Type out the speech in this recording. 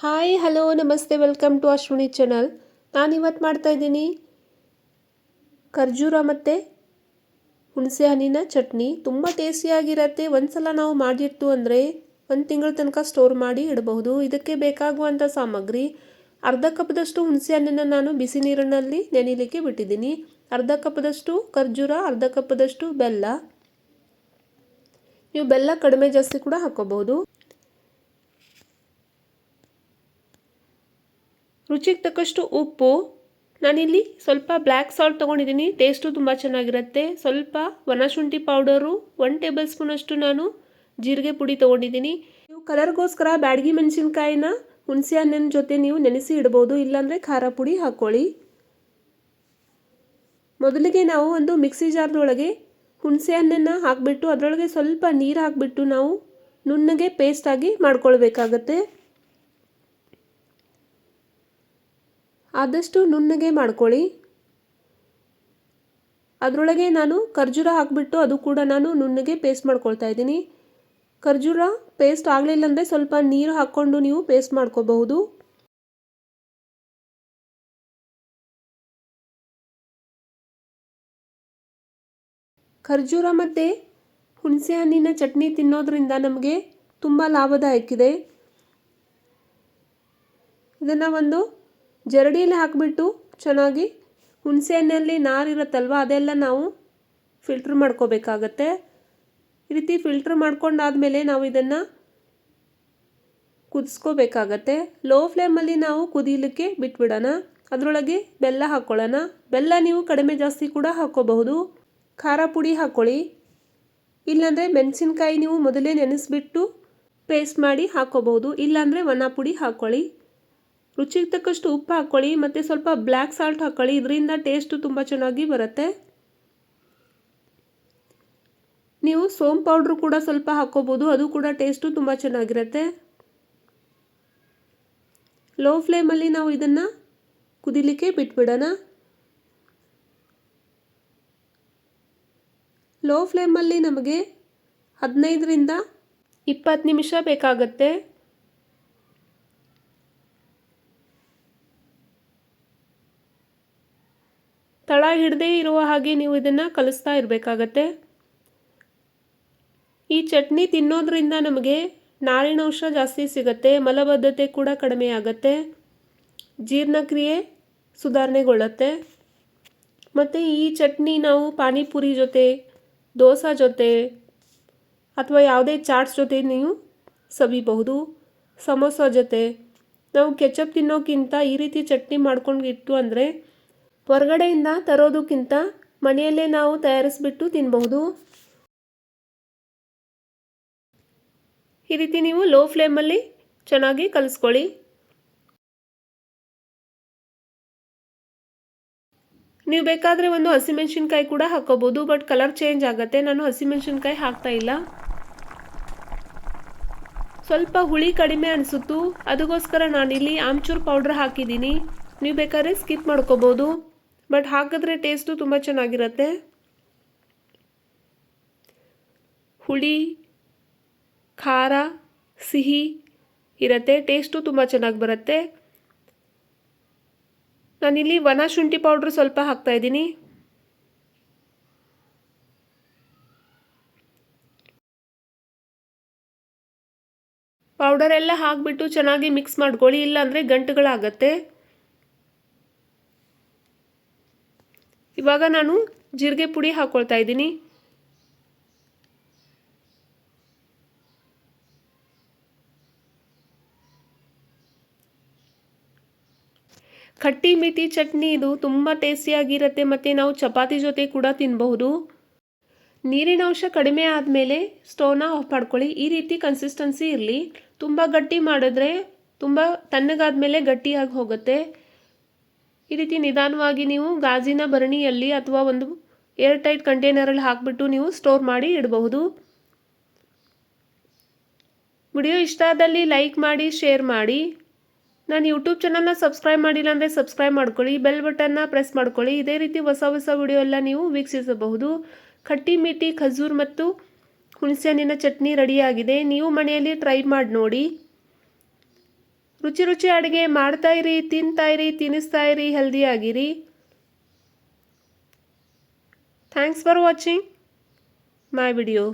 Hi, hello, ನಮಸ್ತೆ, welcome to Ashwini channel. ನಾನು ಇವತ್ತು ಮಾಡ್ತಾ ಇದ್ದೀನಿ ಖರ್ಜೂರ ಮತ್ತು ಹುಣಸೆ ಹಣ್ಣಿನ ಚಟ್ನಿ. ತುಂಬ ಟೇಸ್ಟಿಯಾಗಿರತ್ತೆ ಒಂದ್ಸಲ ನಾವು ಮಾಡಿಟ್ಟು ಅಂದರೆ ಒಂದು ತಿಂಗಳ ತನಕ ಸ್ಟೋರ್ ಮಾಡಿ ಇಡಬಹುದು. ಇದಕ್ಕೆ ಬೇಕಾಗುವಂಥ ಸಾಮಗ್ರಿ, ಅರ್ಧ ಕಪ್ದಷ್ಟು ಹುಣಸೆ ಹಣ್ಣನ್ನು ನಾನು ಬಿಸಿ ನೀರಿನಲ್ಲಿ ನೆನೆಯಲಿಕ್ಕೆ ಬಿಟ್ಟಿದ್ದೀನಿ. ಅರ್ಧ ಕಪ್ದಷ್ಟು ಖರ್ಜೂರ, ಅರ್ಧ ಕಪ್ದಷ್ಟು ಬೆಲ್ಲ. ನೀವು ಬೆಲ್ಲ ಕಡಿಮೆ ಜಾಸ್ತಿ ಕೂಡ ಹಾಕೋಬಹುದು. ರುಚಿಗೆ ತಕ್ಕಷ್ಟು ಉಪ್ಪು. ನಾನಿಲ್ಲಿ ಸ್ವಲ್ಪ ಬ್ಲ್ಯಾಕ್ ಸಾಲ್ಟ್ ತೊಗೊಂಡಿದ್ದೀನಿ. ಟೇಸ್ಟು ತುಂಬ ಚೆನ್ನಾಗಿರುತ್ತೆ. ಸ್ವಲ್ಪ ಒಣಶುಂಠಿ ಪೌಡರು ಒನ್ ಟೇಬಲ್ ಸ್ಪೂನಷ್ಟು ನಾನು ಜೀರಿಗೆ ಪುಡಿ ತೊಗೊಂಡಿದ್ದೀನಿ. ನೀವು ಕಲರ್ಗೋಸ್ಕರ ಬ್ಯಾಡಗಿ ಮೆಣಸಿನ್ಕಾಯಿನ ಹುಣಸೆ ಹಣ್ಣಿನ ಜೊತೆ ನೀವು ನೆನೆಸಿ ಇಡ್ಬೋದು, ಇಲ್ಲಾಂದರೆ ಖಾರ ಪುಡಿ ಹಾಕ್ಕೊಳ್ಳಿ ಮೊದಲಿಗೆ ನಾವು ಒಂದು ಮಿಕ್ಸಿ ಜಾರ್ದೊಳಗೆ ಹುಣಸೆ ಹಣ್ಣನ್ನು ಹಾಕಿಬಿಟ್ಟು, ಅದರೊಳಗೆ ಸ್ವಲ್ಪ ನೀರು ಹಾಕಿಬಿಟ್ಟು ನಾವು ನುಣ್ಣಗೆ ಪೇಸ್ಟಾಗಿ ಮಾಡ್ಕೊಳ್ಬೇಕಾಗತ್ತೆ. ಆದಷ್ಟು ನುಣ್ಣಗೆ ಮಾಡ್ಕೊಳ್ಳಿ. ಅದರೊಳಗೆ ನಾನು ಖರ್ಜೂರ ಹಾಕಿಬಿಟ್ಟು ಅದು ಕೂಡ ನಾನು ನುಣ್ಣಗೆ ಪೇಸ್ಟ್ ಮಾಡ್ಕೊಳ್ತಾ ಇದ್ದೀನಿ. ಖರ್ಜೂರ ಪೇಸ್ಟ್ ಆಗಲಿಲ್ಲ ಅಂದರೆ ಸ್ವಲ್ಪ ನೀರು ಹಾಕ್ಕೊಂಡು ನೀವು ಪೇಸ್ಟ್ ಮಾಡ್ಕೋಬಹುದು. ಖರ್ಜೂರ ಮತ್ತು ಹುಣಸೆ ಹಣ್ಣಿನ ಚಟ್ನಿ ತಿನ್ನೋದ್ರಿಂದ ನಮಗೆ ತುಂಬ ಲಾಭದಾಯಕಿದೆ. ಇದನ್ನು ಒಂದು ಜರಡಿಯಲ್ಲಿ ಹಾಕಿಬಿಟ್ಟು ಚೆನ್ನಾಗಿ ಹುಣಸೆ ಹಣ್ಣಲ್ಲಿ ನಾರಿರುತ್ತಲ್ವ, ಅದೆಲ್ಲ ನಾವು ಫಿಲ್ಟ್ರ್ ಮಾಡ್ಕೋಬೇಕಾಗತ್ತೆ. ಈ ರೀತಿ ಫಿಲ್ಟ್ರ್ ಮಾಡ್ಕೊಂಡಾದಮೇಲೆ ನಾವು ಇದನ್ನು ಕುದಿಸ್ಕೋಬೇಕಾಗತ್ತೆ. ಲೋ ಫ್ಲೇಮಲ್ಲಿ ನಾವು ಕುದೀಲಿಕ್ಕೆ ಬಿಟ್ಬಿಡೋಣ. ಅದರೊಳಗೆ ಬೆಲ್ಲ ಹಾಕ್ಕೊಳ್ಳೋಣ ಬೆಲ್ಲ ನೀವು ಕಡಿಮೆ ಜಾಸ್ತಿ ಕೂಡ ಹಾಕ್ಕೋಬಹುದು ಖಾರ ಪುಡಿ ಹಾಕ್ಕೊಳ್ಳಿ ಇಲ್ಲಾಂದರೆ ಮೆಣಸಿನ್ಕಾಯಿ ನೀವು ಮೊದಲೇ ನೆನೆಸಿಬಿಟ್ಟು ಪೇಸ್ಟ್ ಮಾಡಿ ಹಾಕ್ಕೋಬಹುದು ಇಲ್ಲಾಂದರೆ ಒಣ ಪುಡಿ ಹಾಕ್ಕೊಳ್ಳಿ ರುಚಿಗೆ ತಕ್ಕಷ್ಟು ಉಪ್ಪು ಹಾಕ್ಕೊಳ್ಳಿ, ಮತ್ತು ಸ್ವಲ್ಪ ಬ್ಲ್ಯಾಕ್ ಸಾಲ್ಟ್ ಹಾಕ್ಕೊಳ್ಳಿ. ಇದರಿಂದ ಟೇಸ್ಟು ತುಂಬ ಚೆನ್ನಾಗಿ ಬರುತ್ತೆ. ನೀವು ಸೋಂಪು ಪೌಡ್ರು ಕೂಡ ಸ್ವಲ್ಪ ಹಾಕ್ಕೋಬೋದು, ಅದು ಕೂಡ ಟೇಸ್ಟು ತುಂಬ ಚೆನ್ನಾಗಿರುತ್ತೆ. ಲೋ ಫ್ಲೇಮಲ್ಲಿ ನಾವು ಇದನ್ನು ಕುದಿಲಿಕ್ಕೆ ಬಿಟ್ಬಿಡೋಣ. ಲೋ ಫ್ಲೇಮಲ್ಲಿ ನಮಗೆ ಹದಿನೈದರಿಂದ ಇಪ್ಪತ್ತು ನಿಮಿಷ ಬೇಕಾಗತ್ತೆ. ತಳ ಹಿಡದೇ ಇರುವ ಹಾಗೆ ನೀವು ಇದನ್ನು ಕಲಿಸ್ತಾ ಇರಬೇಕಾಗತ್ತೆ. ಈ ಚಟ್ನಿ ತಿನ್ನೋದ್ರಿಂದ ನಮಗೆ ನಾರಿನಂಶ ಜಾಸ್ತಿ ಸಿಗುತ್ತೆ, ಮಲಬದ್ಧತೆ ಕೂಡ ಕಡಿಮೆ ಆಗುತ್ತೆ, ಜೀರ್ಣಕ್ರಿಯೆ ಸುಧಾರಣೆಗೊಳ್ಳುತ್ತೆ. ಮತ್ತು ಈ ಚಟ್ನಿ ನಾವು ಪಾನಿಪುರಿ ಜೊತೆ, ದೋಸೆ ಜೊತೆ ಅಥವಾ ಯಾವುದೇ ಚಾಟ್ಸ್ ಜೊತೆ ನೀವು ಸವಿಬಹುದು. ಸಮೋಸ ಜೊತೆ. ನಾವು ಕೆಚಪ್ ತಿನ್ನೋಕ್ಕಿಂತ ಈ ರೀತಿ ಚಟ್ನಿ ಮಾಡ್ಕೊಂಡು ಇಟ್ಟು ಅಂದರೆ ಹೊರಗಡೆಯಿಂದ ತರೋದಕ್ಕಿಂತ ಮನೆಯಲ್ಲೇ ನಾವು ತಯಾರಿಸ್ಬಿಟ್ಟು ತಿನ್ನಬಹುದು ಈ ರೀತಿ ನೀವು ಲೋ ಫ್ಲೇಮಲ್ಲಿ ಚೆನ್ನಾಗಿ ಕಲಿಸ್ಕೊಳ್ಳಿ. ನೀವು ಬೇಕಾದರೆ ಒಂದು ಹಸಿಮೆಣ್ಸಿನ್ಕಾಯಿ ಕೂಡ ಹಾಕೋಬೋದು ಬಟ್ ಕಲರ್ ಚೇಂಜ್ ಆಗುತ್ತೆ. ನಾನು ಹಸಿಮೆಣ್ಸಿನ್ಕಾಯಿ ಹಾಕ್ತಾ ಇಲ್ಲ. ಸ್ವಲ್ಪ ಹುಳಿ ಕಡಿಮೆ ಅನಿಸುತ್ತು. ಅದಕ್ಕೋಸ್ಕರ ನಾನಿಲ್ಲಿ ಆಮ್ಚೂರ್ ಪೌಡ್ರ್ ಹಾಕಿದ್ದೀನಿ. ನೀವು ಬೇಕಾದ್ರೆ ಸ್ಕಿಪ್ ಮಾಡ್ಕೋಬೋದು. ಬಟ್ ಹಾಕಿದ್ರೆ ಟೇಸ್ಟು ತುಂಬ ಚೆನ್ನಾಗಿರುತ್ತೆ. ಹುಳಿ, ಖಾರ, ಸಿಹಿ ಇರುತ್ತೆ, ಟೇಸ್ಟು ತುಂಬ ಚೆನ್ನಾಗಿ ಬರುತ್ತೆ. ನಾನಿಲ್ಲಿ ಒಣ ಶುಂಠಿ ಪೌಡ್ರ್ ಸ್ವಲ್ಪ ಹಾಕ್ತಾಯಿದ್ದೀನಿ ಪೌಡರ್ ಎಲ್ಲ ಹಾಕಿಬಿಟ್ಟು ಚೆನ್ನಾಗಿ ಮಿಕ್ಸ್ ಮಾಡ್ಕೊಳ್ಳಿ, ಇಲ್ಲಾಂದರೆ ಗಂಟುಗಳಾಗತ್ತೆ. ಇವಾಗ ನಾನು ಜೀರಿಗೆ ಪುಡಿ ಹಾಕ್ಕೊಳ್ತಾ ಇದ್ದೀನಿ. ಖಟ್ಟಿ ಮಿತಿ ಚಟ್ನಿ ಇದು ತುಂಬ ಟೇಸ್ಟಿಯಾಗಿರುತ್ತೆ ಮತ್ತು ನಾವು ಚಪಾತಿ ಜೊತೆ ಕೂಡ ತಿನ್ನಬಹುದು ನೀರಿನ ಅಂಶ ಕಡಿಮೆ ಆದಮೇಲೆ ಸ್ಟೋವ್ನ ಆಫ್ ಮಾಡ್ಕೊಳ್ಳಿ. ಈ ರೀತಿ ಕನ್ಸಿಸ್ಟೆನ್ಸಿ ಇರಲಿ. ತುಂಬ ಗಟ್ಟಿ ಮಾಡಿದ್ರೆ ತುಂಬ ತಣ್ಣಗಾದ್ಮೇಲೆ ಗಟ್ಟಿಯಾಗಿ ಹೋಗುತ್ತೆ. ಈ ರೀತಿ ನಿಧಾನವಾಗಿ ನೀವು ಗಾಜಿನ ಭರಣಿಯಲ್ಲಿ ಅಥವಾ ಒಂದು ಏರ್ ಟೈಟ್ ಕಂಟೈನರಲ್ಲಿ ಹಾಕಿಬಿಟ್ಟು ನೀವು ಸ್ಟೋರ್ ಮಾಡಿ ಇಡಬಹುದು. ವಿಡಿಯೋ ಇಷ್ಟ ಆದಲ್ಲಿ ಲೈಕ್ ಮಾಡಿ, ಶೇರ್ ಮಾಡಿ. ನಾನು ಯೂಟ್ಯೂಬ್ ಚಾನಲ್ನ ಸಬ್ಸ್ಕ್ರೈಬ್ ಮಾಡಿಲ್ಲ ಅಂದರೆ ಸಬ್ಸ್ಕ್ರೈಬ್ ಮಾಡ್ಕೊಳ್ಳಿ, ಬೆಲ್ ಬಟನ್ನ ಪ್ರೆಸ್ ಮಾಡ್ಕೊಳ್ಳಿ. ಇದೇ ರೀತಿ ಹೊಸ ಹೊಸ ವಿಡಿಯೋ ಎಲ್ಲ ನೀವು ವೀಕ್ಷಿಸಬಹುದು. ಖಟ್ಟಿ ಮೀಟಿ, ಖಜೂರ್ ಮತ್ತು ಹುಣಸೆ ಹಣ್ಣಿನ ಚಟ್ನಿ ರೆಡಿಯಾಗಿದೆ. ನೀವು ಮನೆಯಲ್ಲಿ ಟ್ರೈ ಮಾಡಿ ನೋಡಿ. ರುಚಿ ರುಚಿ ಅಡುಗೆ ಮಾಡ್ತಾಯಿರಿ ಇರಿ healthy ಹೆಲ್ದಿಯಾಗಿರಿ. Thanks for watching my video